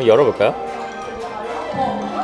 한번 열어볼까요?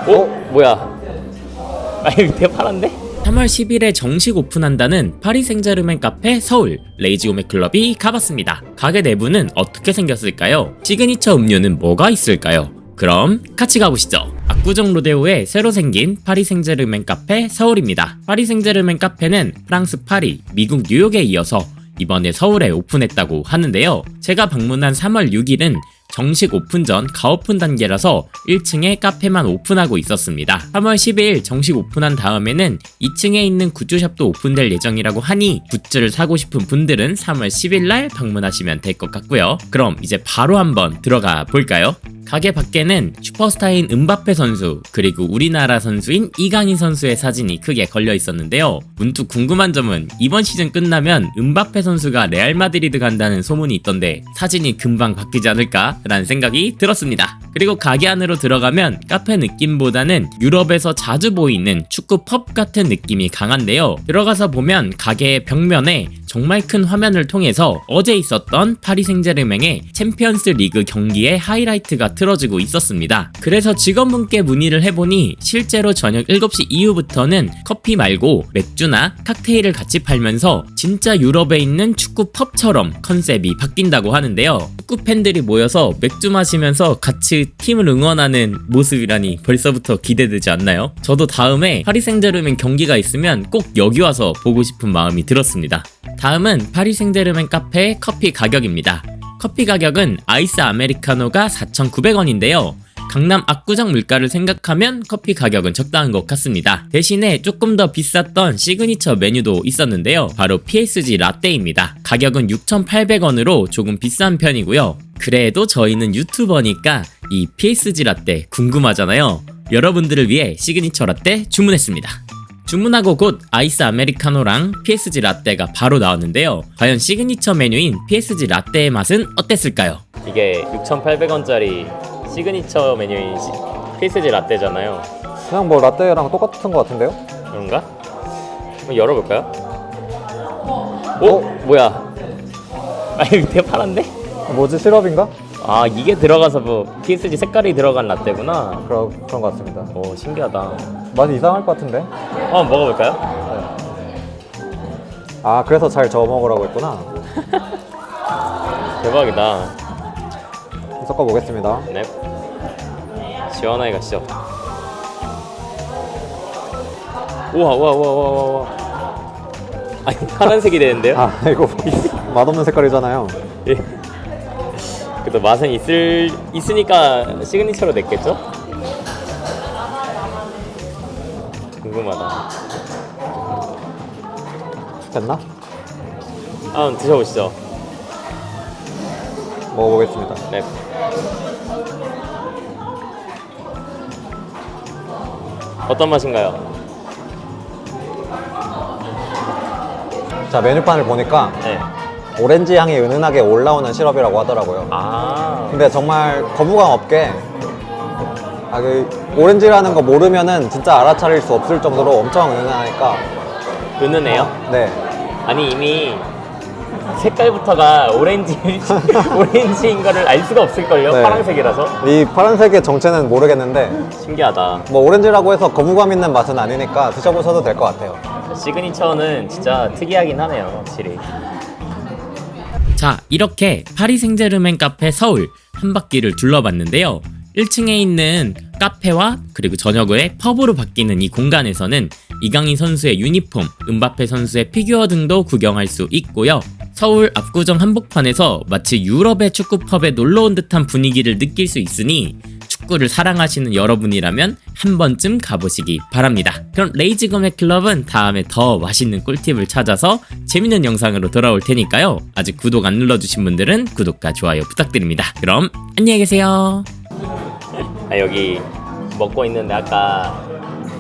오 뭐야? 아 여기 되게 파란데? 3월 10일에 정식 오픈한다는 파리 생제르맹 카페 서울 레이지 오메 클럽이 가봤습니다. 가게 내부는 어떻게 생겼을까요? 시그니처 음료는 뭐가 있을까요? 그럼 같이 가보시죠. 압구정 로데오에 새로 생긴 파리 생제르맹 카페 서울입니다. 파리 생제르맹 카페는 프랑스 파리, 미국 뉴욕에 이어서 이번에 서울에 오픈했다고 하는데요. 제가 방문한 3월 6일은 정식 오픈 전 가오픈 단계라서 1층에 카페만 오픈하고 있었습니다. 3월 10일 정식 오픈한 다음에는 2층에 있는 굿즈샵도 오픈될 예정이라고 하니 굿즈를 사고 싶은 분들은 3월 10일 날 방문하시면 될 것 같고요. 그럼 이제 바로 한번 들어가 볼까요? 가게 밖에는 슈퍼스타인 은바페 선수 그리고 우리나라 선수인 이강인 선수의 사진이 크게 걸려 있었는데요. 문득 궁금한 점은 이번 시즌 끝나면 은바페 선수가 레알 마드리드 간다는 소문이 있던데 사진이 금방 바뀌지 않을까 라는 생각이 들었습니다. 그리고 가게 안으로 들어가면 카페 느낌보다는 유럽에서 자주 보이는 축구 펍 같은 느낌이 강한데요. 들어가서 보면 가게의 벽면에 정말 큰 화면을 통해서 어제 있었던 파리 생제르맹의 챔피언스 리그 경기의 하이라이트가 틀어지고 있었습니다. 그래서 직원분께 문의를 해보니 실제로 저녁 7시 이후부터는 커피 말고 맥주나 칵테일을 같이 팔면서 진짜 유럽에 있는 축구 펍처럼 컨셉이 바뀐다고 하는데요. 축구 팬들이 모여서 맥주 마시면서 같이 팀을 응원하는 모습이라니 벌써부터 기대되지 않나요? 저도 다음에 파리 생제르맹 경기가 있으면 꼭 여기 와서 보고 싶은 마음이 들었습니다. 다음은 파리 생제르맹 카페의 커피 가격입니다. 커피 가격은 아이스 아메리카노가 4,900원인데요. 강남 압구정 물가를 생각하면 커피 가격은 적당한 것 같습니다. 대신에 조금 더 비쌌던 시그니처 메뉴도 있었는데요. 바로 PSG 라떼입니다. 가격은 6,800원으로 조금 비싼 편이고요. 그래도 저희는 유튜버니까 이 PSG 라떼 궁금하잖아요. 여러분들을 위해 시그니처 라떼 주문했습니다. 주문하고 곧 아이스 아메리카노랑 PSG 라떼가 바로 나왔는데요. 과연 시그니처 메뉴인 PSG 라떼의 맛은 어땠을까요? 이게 6,800원짜리 시그니처 메뉴인 PSG 라떼잖아요. 그냥 뭐 라떼랑 똑같은 것 같은데요? 그런가? 한번 열어볼까요? 오 뭐야? 아 이거 되게 파란데? 뭐지 시럽인가? 아 이게 들어가서 뭐 PSG 색깔이 들어간 라떼구나. 그런 그런 것 같습니다. 오 신기하다. 맛이 이상할 것 같은데? 한번 먹어볼까요? 아 그래서 잘 저어 먹으라고 했구나. 대박이다. 섞어 보겠습니다. 네. 시원하게 가시죠. 우와 우와 우와 우와 우와, 우와. 아니 파란색이 되는데요? 아 이거 맛없는 색깔이잖아요. 예. 그래도 맛은 있을 있으니까 시그니처로 냈겠죠? 궁금하다. 됐나? 한번 드셔보시죠. 먹어보겠습니다. 네. 어떤 맛인가요? 자 메뉴판을 보니까 네. 오렌지 향이 은은하게 올라오는 시럽이라고 하더라고요. 아. 근데 정말 거부감 없게 아, 그 오렌지라는 거 모르면은 진짜 알아차릴 수 없을 정도로 엄청 은은하니까 은은해요? 네 아니 이미 색깔부터가 오렌지 오렌지인 거를 알 수가 없을걸요 네. 파란색이라서 이 파란색의 정체는 모르겠는데 신기하다 뭐 오렌지라고 해서 거부감 있는 맛은 아니니까 드셔보셔도 될 것 같아요. 시그니처는 진짜 특이하긴 하네요 확실히 자 이렇게 파리 생제르맹 카페 서울 한 바퀴를 둘러봤는데요 1층에 있는 카페와 그리고 저녁 후에 펍으로 바뀌는 이 공간에서는 이강인 선수의 유니폼, 은바페 선수의 피규어 등도 구경할 수 있고요. 서울 압구정 한복판에서 마치 유럽의 축구 펍에 놀러 온 듯한 분위기를 느낄 수 있으니 축구를 사랑하시는 여러분이라면 한 번쯤 가보시기 바랍니다. 그럼 레이지 검의 클럽은 다음에 더 맛있는 꿀팁을 찾아서 재밌는 영상으로 돌아올 테니까요. 아직 구독 안 눌러주신 분들은 구독과 좋아요 부탁드립니다. 그럼 안녕히 계세요. 아, 여기 먹고 있는데 아까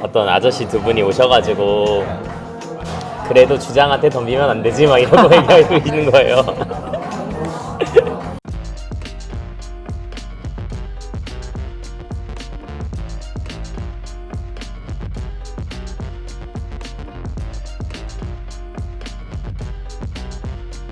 어떤 아저씨 두 분이 오셔가지고 그래도 주장한테 덤비면 안 되지 막 이러고 얘기하고 있는 거예요.